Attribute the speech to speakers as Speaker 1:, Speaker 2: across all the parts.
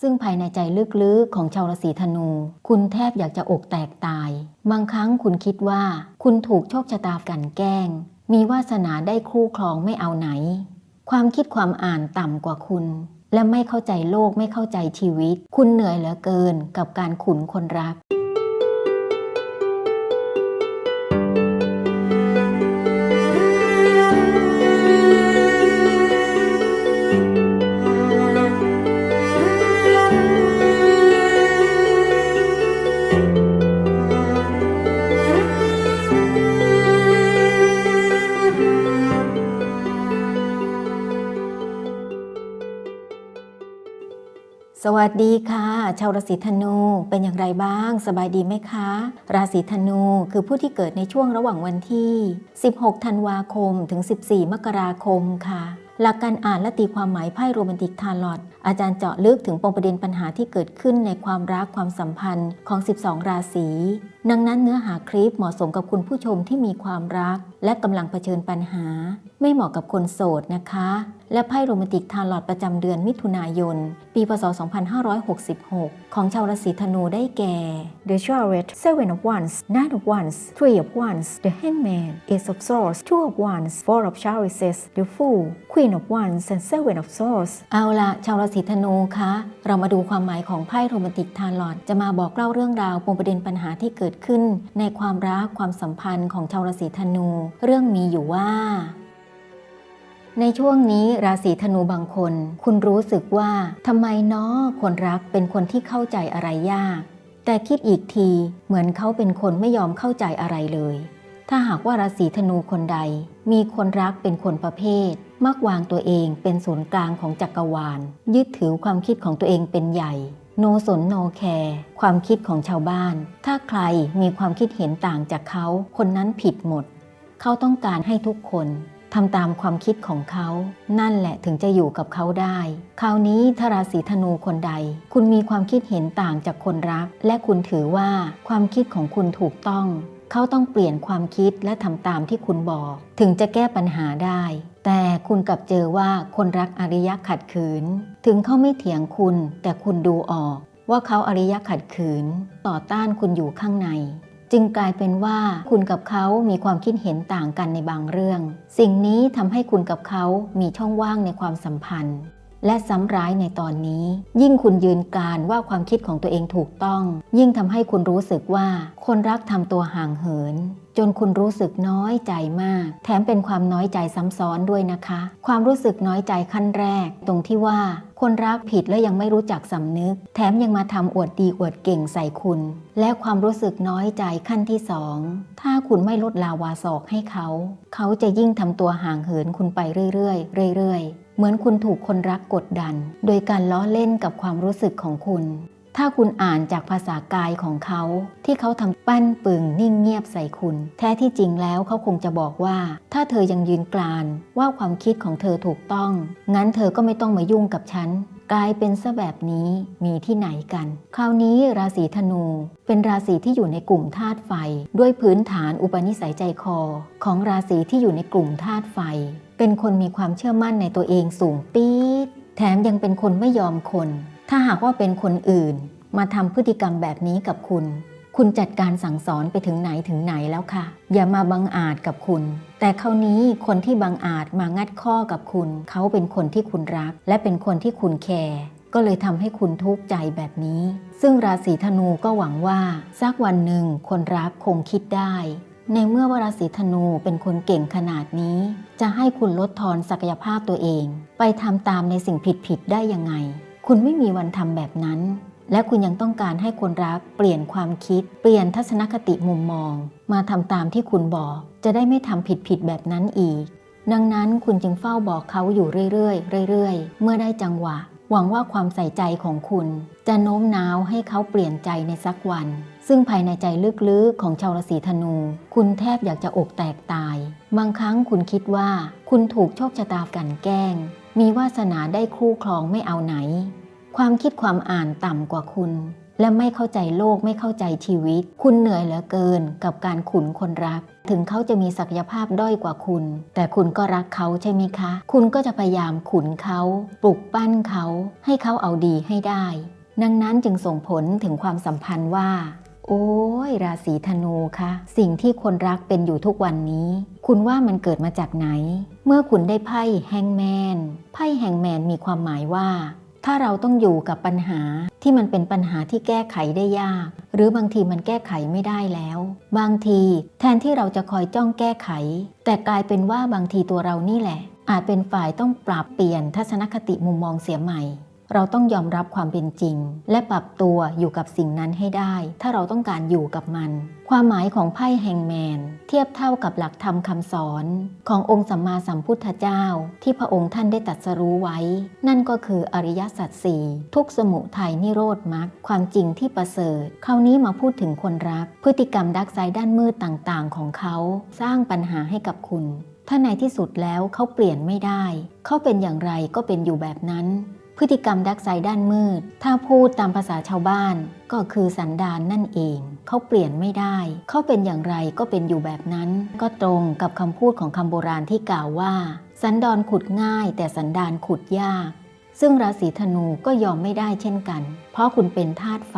Speaker 1: ซึ่งภายในใจลึกๆของชาวราศีธนู คุณแทบอยากจะอกแตกตาย บางครั้งคุณคิดว่า คุณถูกโชคชะตากันแกล้ง มีวาสนาได้คู่ครองไม่เอาไหน ความคิดความอ่านต่ำกว่าคุณ และไม่เข้าใจโลกไม่เข้าใจชีวิต คุณเหนื่อยเหลือเกินกับการขุนคนรัก วัสดีค่ะ ชาวราศีธนูเป็นอย่างไรบ้าง สบายดีไหมคะ ราศีธนูคือผู้ที่เกิดในช่วงระหว่างวันที่ 16 ธันวาคมถึง 14 มกราคมค่ะ หลักการอ่านและตีความหมายไพ่โรแมนติกทาร์ลอตอาจารย์เจาะลึกถึงปมประเด็นปัญหาที่เกิดขึ้นในความรักความสัมพันธ์ของ 12 ราศี ดังนั้นเนื้อหาคลิปเหมาะสมกับคุณผู้ชมที่มีความรัก และกำลังเผชิญปัญหา ไม่เหมาะกับคนโสดนะคะ และไพ่โรแมนติกทาร์ลอตประจำเดือนมิถุนายน ปี พศ 2566 ของชาวราศีธนูได้แก่ The Chariot Seven of Wands Nine of Wands Three of Wands The Hangman Ace of Swords Two of Wands Four of Chariots The Fool Queen of Wands and Seven of Swords เอาละชาวราศีธนูคะเรามาดูความหมายของไพ่โรแมนติกทาร์ลอตจะมาบอกเล่าเรื่องราวปมประเด็นปัญหาที่เกิดขึ้น ในความรักความสัมพันธ์ของชาวราศีธนู เรื่องมีอยู่ว่าในช่วงนี้ราศีธนูบางคน คุณรู้สึกว่าทำไมเนาะคนรักเป็นคนที่เข้าใจอะไรยาก แต่คิดอีกทีเหมือนเขาเป็นคนไม่ยอมเข้าใจอะไรเลย ถ้าหากว่าราศีธนูคนใด มีคนรักเป็นคนประเภท มักวางตัวเองเป็นศูนย์กลางของจักรวาล ยึดถือความคิดของตัวเองเป็นใหญ่โนสนโนแคร์ความคิดของชาวบ้าน ถ้าใครมีความคิดเห็นต่างจากเขา คนนั้นผิดหมด เขาต้องการให้ทุกคนทำตามความคิดของเขา นั่นแหละถึงจะอยู่กับเขาได้ คราวนี้ถ้าราศีธนูคนใด คุณมีความคิดเห็นต่างจากคนรัก และคุณถือว่าความคิดของคุณถูกต้อง เขาต้องเปลี่ยนความคิดและทำตามที่คุณบอก ถึงจะแก้ปัญหาได้ แต่คุณกลับเจอว่าคนรักอริยะขัดขืน ถึงเขาไม่เถียงคุณ แต่คุณดูออก ว่าเขาอริยะขัดขืน ต่อต้านคุณอยู่ข้างใน จึงกลายเป็นว่าคุณกับเขามีความคิดเห็นต่างกันในบางเรื่อง สิ่งนี้ทำให้คุณกับเขามีช่องว่างในความสัมพันธ์ และซ้ำร้ายในตอนนี้ ยิ่งคุณยืนการว่าความคิดของตัวเองถูกต้อง ยิ่งทำให้คุณรู้สึกว่า คนรักทำตัวห่างเหิน จนคุณรู้สึกน้อยใจมาก แถมเป็นความน้อยใจซ้ำซ้อนด้วยนะคะ ความรู้สึกน้อยใจขั้นแรก ตรงที่ว่า คนรักผิดแล้วยังไม่รู้จักสำนึก แถมยังมาทำอวดดีอวดเก่งใส่คุณ และความรู้สึกน้อยใจขั้นที่สองถ้าคุณไม่ลดลาวาศอกให้เขา เขาจะยิ่งทำตัวห่างเหินคุณไปเรื่อยๆเรื่อยๆ เหมือนคุณถูกคนรักกดดัน โดยการล้อเล่นกับความรู้สึกของคุณ ถ้าคุณอ่านจากภาษากายของเขา ที่เขาทำปั้นปึงนิ่งเงียบใส่คุณ แท้ที่จริงแล้วเขาคงจะบอกว่า ถ้าเธอยังยืนกรานว่าความคิดของเธอถูกต้อง งั้นเธอก็ไม่ต้องมายุ่งกับฉันกลายเป็นซะแบบนี้มีที่ไหนกัน คราวนี้ราศีธนู เป็นราศีที่อยู่ในกลุ่มธาตุไฟ ด้วยพื้นฐานอุปนิสัยใจคอ ของราศีที่อยู่ในกลุ่มธาตุไฟ เป็นคนมีความเชื่อมั่นในตัวเองสูงปี๊ดแถมยังเป็นคนไม่ยอมคน ถ้าหากว่าเป็นคนอื่นมาทำพฤติกรรมแบบนี้กับคุณ คุณจัดการสั่งสอนไปถึงไหนถึงไหนแล้วค่ะ อย่ามาบังอาจกับคุณ แต่คราวนี้คนที่บังอาจมางัดข้อกับคุณ เขาเป็นคนที่คุณรัก และเป็นคนที่คุณแคร์ก็เลยทำให้คุณทุกข์ใจแบบนี้ ซึ่งราศีธนูก็หวังว่าสักวันหนึ่งคนรักคงคิดได้ ในเมื่อวราศีธนูเป็นคนเก่งขนาดนี้ จะให้คุณลดทอนศักยภาพตัวเอง ไปทำตามในสิ่งผิดๆได้ยังไง คุณไม่มีวันทำแบบนั้น และคุณยังต้องการให้คนรักเปลี่ยนความคิด เปลี่ยนทัศนคติมุมมอง มาทำตามที่คุณบอก จะได้ไม่ทำผิดๆแบบนั้นอีก ดังนั้นคุณจึงเฝ้าบอกเขาอยู่เรื่อยๆเรื่อยๆ เมื่อได้จังหวะ หวังว่าความใส่ใจของคุณ จะโน้มน้าวให้เขาเปลี่ยนใจในสักวัน ซึ่งภายในใจลึกๆของชาวราศีธนู คุณแทบอยากจะอกแตกตาย บางครั้งคุณคิดว่า คุณถูกโชคชะตากันแกล้ง มีวาสนาได้คู่ครองไม่เอาไหน ความคิดความอ่านต่ำกว่าคุณ และไม่เข้าใจโลกไม่เข้าใจชีวิต คุณเหนื่อยเหลือเกินกับการขุนคนรัก ถึงเขาจะมีศักยภาพด้อยกว่าคุณ แต่คุณก็รักเขาใช่ไหมคะ คุณก็จะพยายามขุนเขา ปลุกปั้นเขา ให้เขาเอาดีให้ได้ ดังนั้นจึงส่งผลถึงความสัมพันธ์ว่า โอ้ยราศีธนูคะสิ่งที่คนรักเป็นอยู่ทุกวันนี้ คุณว่ามันเกิดมาจากไหน เมื่อคุณได้ไพ่แฮงแมน ไพ่แฮงแมนมีความหมายว่า ถ้าเราต้องอยู่กับปัญหาที่มันเป็นปัญหาที่แก้ไขได้ยาก หรือบางทีมันแก้ไขไม่ได้แล้ว บางทีแทนที่เราจะคอยจ้องแก้ไข แต่กลายเป็นว่าบางทีตัวเรานี่แหละ อาจเป็นฝ่ายต้องปรับเปลี่ยนทัศนคติมุมมองเสียใหม่ เราต้องยอมรับความเป็นจริง และปรับตัวอยู่กับสิ่งนั้นให้ได้ ถ้าเราต้องการอยู่กับมัน ความหมายของไพ่แฮงแมน เทียบเท่ากับหลักธรรมคำสอน ขององค์สัมมาสัมพุทธเจ้า ที่พระองค์ท่านได้ตรัสรู้ไว้ นั่นก็คืออริยสัจสี่ทุกสมุทัยนิโรธมรรคความจริงที่ประเสริฐ คราวนี้มาพูดถึงคนรัก พฤติกรรมดักไซด้านมืดต่างๆ ของเขา สร้างปัญหาให้กับคุณถ้าในที่สุดแล้วเขาเปลี่ยนไม่ได้ เขาเป็นอย่างไรก็เป็นอยู่แบบนั้น พฤติกรรมดักไซด้านมืด ถ้าพูดตามภาษาชาวบ้าน ก็คือสันดานนั่นเอง เขาเปลี่ยนไม่ได้ เขาเป็นอย่างไรก็เป็นอยู่แบบนั้น ก็ตรงกับคำพูดของคำโบราณที่กล่าวว่า สันดอนขุดง่าย แต่สันดานขุดยาก ซึ่งราศีธนูก็ยอมไม่ได้เช่นกัน เพราะคุณเป็นธาตุไฟ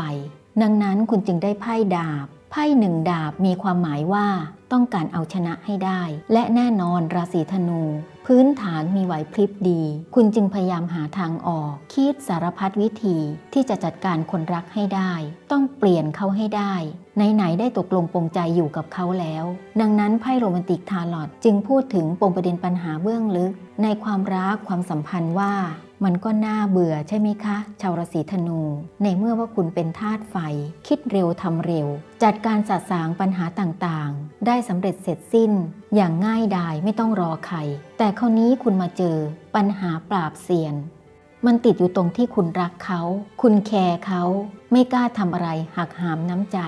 Speaker 1: ดังนั้นคุณจึงได้ไพ่ดาบ ไพ่หนึ่งดาบมีความหมายว่าต้องการเอาชนะให้ได้ และแน่นอนราศีธนู พื้นฐานมีไหวพริบดี คุณจึงพยายามหาทางออก คิดสารพัดวิธีที่จะจัดการคนรักให้ได้ ต้องเปลี่ยนเขาให้ได้ไหนๆได้ตกลงปรงใจอยู่กับเขาแล้ว ดังนั้นไพ่โรแมนติกทาร์ลอตจึงพูดถึงปมประเด็นปัญหาเบื้องลึก ในความรักความสัมพันธ์ว่า มันก็น่าเบื่อใช่ไหมคะ ชาวราศีธนู ในเมื่อว่าคุณเป็นธาตุไฟ คิดเร็วทำเร็ว จัดการสะสางปัญหาต่างๆ ได้สำเร็จเสร็จสิ้น อย่างง่ายดายไม่ต้องรอใคร แต่คราวนี้คุณมาเจอปัญหาปราบเซียน มันติดอยู่ตรงที่คุณรักเขา คุณแคร์เขา ไม่กล้าทำอะไรหักหามน้ำใจ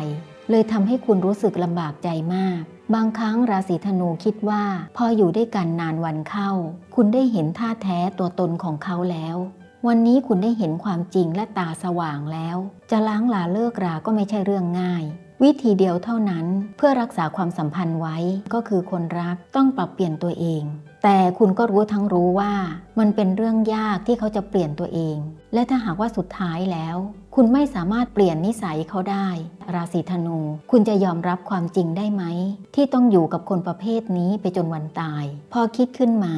Speaker 1: เลยทำให้คุณรู้สึกลำบากใจมาก บางครั้งราศีธนูคิดว่า พออยู่ด้วยกันนานวันเข้า คุณได้เห็นท่าแท้ตัวตนของเขาแล้ว วันนี้คุณได้เห็นความจริงและตาสว่างแล้ว จะล้างลาเลิกราก็ไม่ใช่เรื่องง่าย วิธีเดียวเท่านั้นเพื่อรักษาความสัมพันธ์ไว้ก็คือคนรักต้องปรับเปลี่ยนตัวเองแต่คุณก็รู้ทั้งรู้ว่ามันเป็นเรื่องยากที่เขาจะเปลี่ยนตัวเอง และถ้าหากว่าสุดท้ายแล้ว คุณไม่สามารถเปลี่ยนนิสัยเขาได้ ราศีธนู คุณจะยอมรับความจริงได้ไหม ที่ต้องอยู่กับคนประเภทนี้ไปจนวันตาย พอคิดขึ้นมา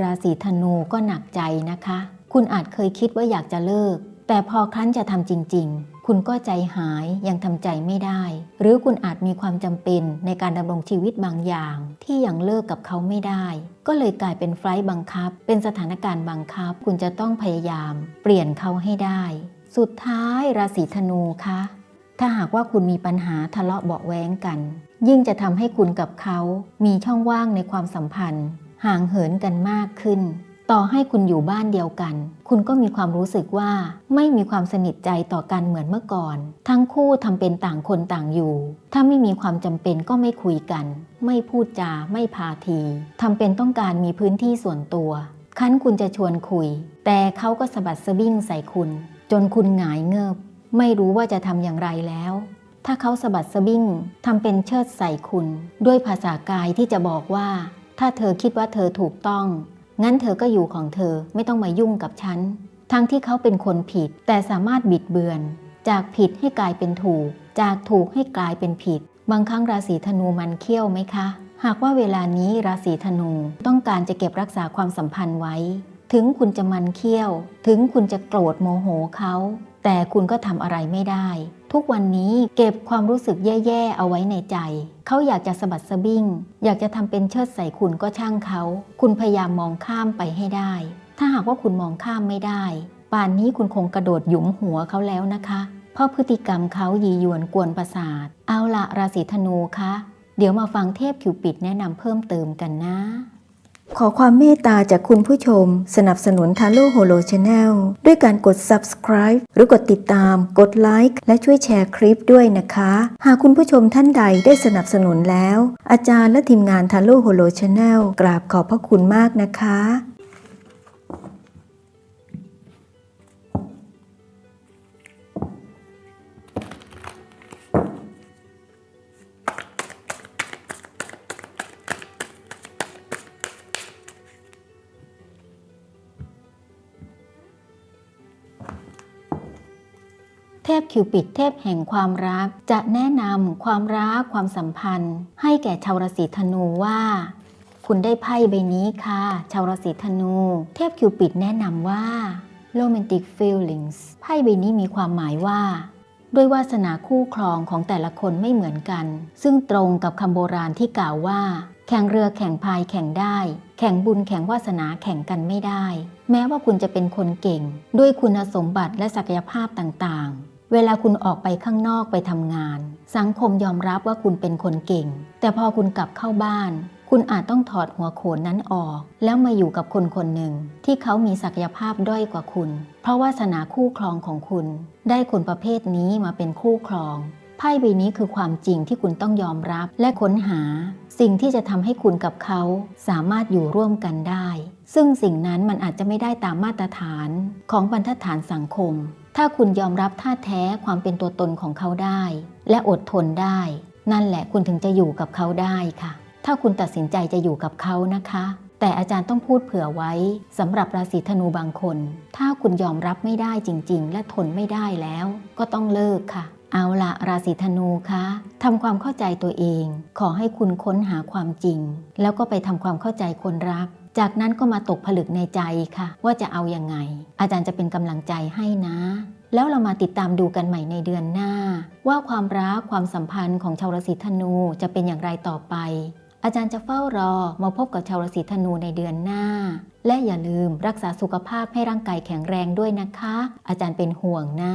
Speaker 1: ราศีธนูก็หนักใจนะคะ คุณอาจเคยคิดว่าอยากจะเลิก แต่พอครั้นจะทำจริง ๆ คุณก็ใจหายยังทำใจไม่ได้ หรือคุณอาจมีความจำเป็นในการดำรงชีวิตบางอย่าง ที่ยังเลิกกับเขาไม่ได้ ก็เลยกลายเป็นไฟล์บังคับ เป็นสถานการณ์บังคับ คุณจะต้องพยายาม เปลี่ยนเขาให้ได้ สุดท้ายราศีธนูคะถ้าหากว่าคุณมีปัญหาทะเลาะเบาะแว้งกัน ยิ่งจะทำให้คุณกับเขา มีช่องว่างในความสัมพันธ์ ห่างเหินกันมากขึ้น ต่อให้คุณอยู่บ้านเดียวกัน คุณก็มีความรู้สึกว่า ไม่มีความสนิทใจต่อกันเหมือนเมื่อก่อน ทั้งคู่ทำเป็นต่างคนต่างอยู่ ถ้าไม่มีความจำเป็นก็ไม่คุยกัน ไม่พูดจาไม่พาทีทำเป็นต้องการมีพื้นที่ส่วนตัวคั้นคุณจะชวนคุย แต่เขาก็สะบัดสะบิ้งใส่คุณ นคุณหงายเงิบไม่รู้ว่าจะทำอย่างไรแล้ว ถ้าเขาสะบัดสะบิ้งทำเป็นเชิดใส่คุณ ด้วยภาษากายที่จะบอกว่า ถ้าเธอคิดว่าเธอถูกต้อง งั้นเธอก็อยู่ของเธอไม่ต้องมายุ่งกับฉัน ทั้งที่เขาเป็นคนผิดแต่สามารถบิดเบือน จากผิดให้กลายเป็นถูก จากถูกให้กลายเป็นผิด บางครั้งราศีธนูมันเขี้ยวไหมคะ หากว่าเวลานี้ราศีธนูต้องการจะเก็บรักษาความสัมพันธ์ไว้ ถึงคุณจะมันเขี้ยว ถึงคุณจะโกรธโมโหเขาแต่คุณก็ทำอะไรไม่ได้ ทุกวันนี้เก็บความรู้สึกแย่ๆเอาไว้ในใจ เขาอยากจะสะบัดสะบิ้ง อยากจะทำเป็นเชิดใส่คุณก็ช่างเขา คุณพยายามมองข้ามไปให้ได้ ถ้าหากว่าคุณมองข้ามไม่ได้ ป่านนี้คุณคงกระโดดหยุมหัวเขาแล้วนะคะ เพราะพฤติกรรมเขายียวนกวนประสาท เอาละราศีธนูคะ เดี๋ยวมาฟังเทพคิวปิดแนะนำเพิ่มเติมกันนะ ขอความเมตตาจากคุณผู้ชม สนับสนุนทาโ o โฮโลชาแนลด้วยการกด subscribe หรือกดติดตาม กดไลค์และช่วยแชร์คลิปด้วยนะคะ หากคุณผู้ชมท่านใดได้สนับสนุนแล้ว อาจารย์และทีมงานทาโ o โฮโลชาแนลกราบขอบพระคุณมากนะคะ เทพคิวปิดเทพแห่งความรัก จะแนะนำความรักความสัมพันธ์ ให้แก่ชาวราศีธนูว่า คุณได้ไพ่ใบนี้ค่ะ ชาวราศีธนู เทพคิวปิดแนะนำว่า romantic feelings ไพ่ใบนี้มีความหมายว่า ด้วยวาสนาคู่ครองของแต่ละคนไม่เหมือนกัน ซึ่งตรงกับคำโบราณที่กล่าวว่า แข่งเรือแข่งพายแข่งได้ แข่งบุญแข่งวาสนาแข่งกันไม่ได้ แม้ว่าคุณจะเป็นคนเก่ง ด้วยคุณสมบัติและศักยภาพต่างๆ เวลาคุณออกไปข้างนอกไปทำงาน สังคมยอมรับว่าคุณเป็นคนเก่ง แต่พอคุณกลับเข้าบ้าน คุณอาจต้องถอดหัวโขนนั้นออก แล้วมาอยู่กับคนคนหนึ่ง ที่เขามีศักยภาพด้อยกว่าคุณ เพราะวาสนาคู่ครองของคุณ ได้คนประเภทนี้มาเป็นคู่ครองไพ่ใบนี้คือความจริงที่คุณต้องยอมรับและค้นหา สิ่งที่จะทำให้คุณกับเขา สามารถอยู่ร่วมกันได้ ซึ่งสิ่งนั้นมันอาจจะไม่ได้ตามมาตรฐานของบรรทัดฐานสังคม ถ้าคุณยอมรับท่าแท้ความเป็นตัวตนของเขาได้ และอดทนได้ นั่นแหละคุณถึงจะอยู่กับเขาได้ค่ะ ถ้าคุณตัดสินใจจะอยู่กับเขานะคะ แต่อาจารย์ต้องพูดเผื่อไว้สำหรับราศีธนูบางคน ถ้าคุณยอมรับไม่ได้จริง ๆ และทนไม่ได้แล้ว ก็ต้องเลิกค่ะเอาละราศีธนูคะทำความเข้าใจตัวเอง ขอให้คุณค้นหาความจริง แล้วก็ไปทำความเข้าใจคนรัก จากนั้นก็มาตกผลึกในใจค่ะ ว่าจะเอาอยัางไง อาจารย์จะเป็นกำลังใจให้นะ แล้วเรามาติดตามดูกันใหม่ในเดือนหน้า ว่าความรักความสัมพันธ์ของชาวราศีธนูจะเป็นอย่างไรต่อไป อาจารย์จะเฝ้ารอมาพบกับชาวราศีธนูในเดือนหน้า และอย่าลืมรักษาสุขภาพให้ร่างกายแข็งแรงด้วยนะคะ อาจารย์เป็นห่วงนะ